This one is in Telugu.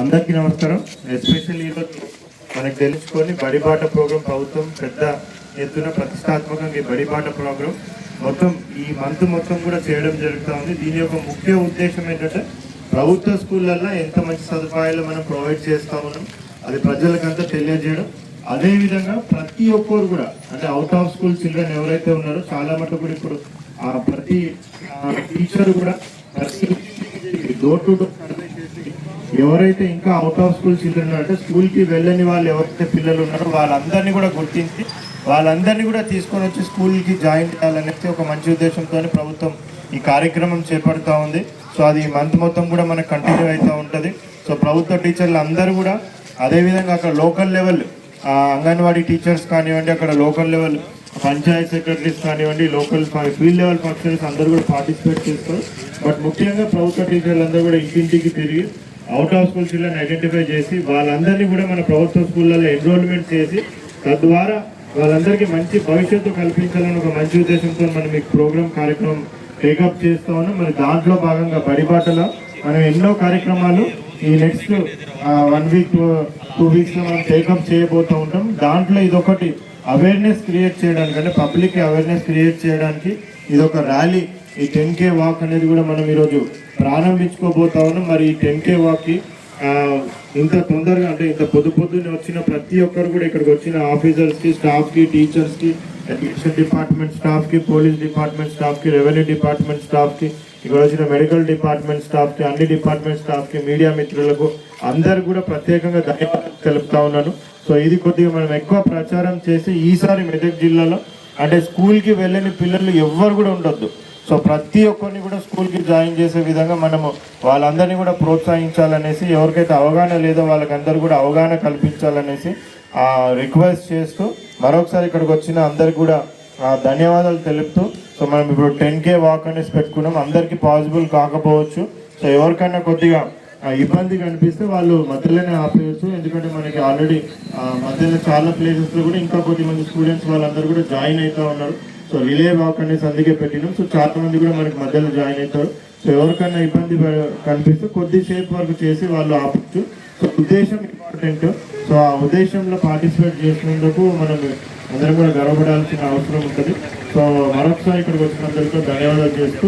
అందరికీ నమస్కారం. ఎస్పెషల్లీ ఈరోజు మనకు తెలుసుకొని బడిబాట ప్రోగ్రాం ప్రభుత్వం పెద్ద ఎత్తున ప్రతిష్టాత్మకంగా ఈ బడిబాట ప్రోగ్రాం. మొత్తం ఈ మంత్ మొత్తం కూడా చేయడం జరుగుతూ ఉంది. దీని యొక్క ముఖ్య ఉద్దేశం ఏంటంటే ప్రభుత్వ స్కూళ్ళల్లో ఎంత మంచి సదుపాయాలు మనం ప్రొవైడ్ చేస్తా ఉన్నాం అది ప్రజలకంతా తెలియజేయడం. అదేవిధంగా ప్రతి ఒక్కరు కూడా అంటే అవుట్ ఆఫ్ స్కూల్ చిల్డ్రన్ ఎవరైతే ఉన్నారో చాలా మటుకు కూడా ఇప్పుడు ప్రతి టీచర్ కూడా ప్రతి డోర్ టు డోర్ సర్వే చేసి ఎవరైతే ఇంకా అవుట్ ఆఫ్ స్కూల్ చిల్డ్రన్ అంటే స్కూల్కి వెళ్ళని వాళ్ళు ఎవరైతే పిల్లలు ఉన్నారో వాళ్ళందరినీ కూడా గుర్తించి వాళ్ళందరినీ కూడా తీసుకొని వచ్చి స్కూల్కి జాయిన్ చేయాలనేది ఒక మంచి ఉద్దేశంతో ప్రభుత్వం ఈ కార్యక్రమం చేపడుతూ ఉంది. సో అది ఈ మంత్ మొత్తం కూడా మనకు కంటిన్యూ అవుతూ ఉంటుంది. సో ప్రభుత్వ టీచర్లు అందరూ కూడా అదేవిధంగా అక్కడ లోకల్ లెవెల్ అంగన్వాడీ టీచర్స్ కానివ్వండి అక్కడ లోకల్ లెవెల్ పంచాయత్ సెక్రటరీస్ కానివ్వండి లోకల్ ఫీల్డ్ లెవెల్ ఫంక్షన్స్ అందరూ కూడా పార్టిసిపేట్ చేస్తారు. బట్ ముఖ్యంగా ప్రభుత్వ టీచర్లు అందరూ కూడా ఇంటింటికి తిరిగి out of school children identify చేసి వాళ్ళందరినీ కూడా మన ప్రభుత్వ స్కూళ్ళలో ఎన్రోల్మెంట్ చేసి తద్వారా వాళ్ళందరికీ మంచి భవిష్యత్తు కల్పించాలని ఒక మంచి ఉద్దేశంతో మనం ఈ ప్రోగ్రామ్ కార్యక్రమం టేకప్ చేస్తా ఉన్నాం. మరి దాంట్లో భాగంగా బడిబాటలో మనం ఎన్నో కార్యక్రమాలు ఈ నెక్స్ట్ వన్ వీక్ టూ వీక్స్లో మనం టేకప్ చేయబోతూ ఉంటాం. దాంట్లో ఇదొకటి అవేర్నెస్ క్రియేట్ చేయడానికి అంటే పబ్లిక్ అవేర్నెస్ క్రియేట్ చేయడానికి ఇదొక ర్యాలీ ఈ టెన్ కే వాక్ అనేది కూడా మనం ఈరోజు ప్రారంభించుకోబోతా ఉన్నాం. మరి ఈ టెన్ కే వాక్కి ఇంత తొందరగా అంటే ఇంత పొద్దు పొద్దున్నే వచ్చిన ప్రతి ఒక్కరు కూడా ఇక్కడికి వచ్చిన ఆఫీసర్స్కి స్టాఫ్కి టీచర్స్కి ఎడ్యుకేషన్ డిపార్ట్మెంట్ స్టాఫ్కి పోలీస్ డిపార్ట్మెంట్ స్టాఫ్కి రెవెన్యూ డిపార్ట్మెంట్ స్టాఫ్కి ఇక్కడ వచ్చిన మెడికల్ డిపార్ట్మెంట్ స్టాఫ్కి అన్ని డిపార్ట్మెంట్ స్టాఫ్కి మీడియా మిత్రులకు అందరు కూడా ప్రత్యేకంగా ధన్యవాదాలు తెలుపుతా ఉన్నాను. సో ఇది కొద్దిగా మనం ఎక్కువ ప్రచారం చేసి ఈసారి మెదక్ జిల్లాలో అంటే స్కూల్కి వెళ్ళని పిల్లలు ఎవ్వరు కూడా ఉండొద్దు. సో ప్రతి ఒక్కరిని కూడా స్కూల్కి జాయిన్ చేసే విధంగా మనము వాళ్ళందరినీ కూడా ప్రోత్సహించాలనేసి ఎవరికైతే అవగాహన లేదో వాళ్ళకందరూ కూడా అవగాహన కల్పించాలనేసి రిక్వెస్ట్ చేస్తూ మరొకసారి ఇక్కడికి వచ్చిన అందరికి కూడా ధన్యవాదాలు తెలుపుతూ సో మనం ఇప్పుడు టెన్ కే వాక్ అనేసి పెట్టుకున్నాం. అందరికీ పాసిబుల్ కాకపోవచ్చు. సో ఎవరికైనా కొద్దిగా ఇబ్బంది కనిపిస్తే వాళ్ళు మధ్యలోనే ఆపేయచ్చు. ఎందుకంటే మనకి ఆల్రెడీ మధ్యలో చాలా ప్లేసెస్లో కూడా ఇంకా కొద్దిమంది స్టూడెంట్స్ వాళ్ళందరూ కూడా జాయిన్ అవుతూ ఉన్నారు. సో రిలే వాక్ అనేసి అందుకే పెట్టినాం. సో చాలా మంది కూడా మనకి మధ్యలో జాయిన్ అవుతారు. సో ఎవరికైనా ఇబ్బంది కనిపిస్తే కొద్దిసేపు వరకు చేసి వాళ్ళు ఆపచ్చు. సో ఉద్దేశం ఇంపార్టెంట్. సో ఆ ఉద్దేశంలో పార్టిసిపేట్ చేసినందుకు మనం అందరం కూడా గర్వపడాల్సిన అవసరం ఉంటుంది. సో మరొకసారి ఇక్కడికి వచ్చినందుకు ధన్యవాదాలు చేస్తూ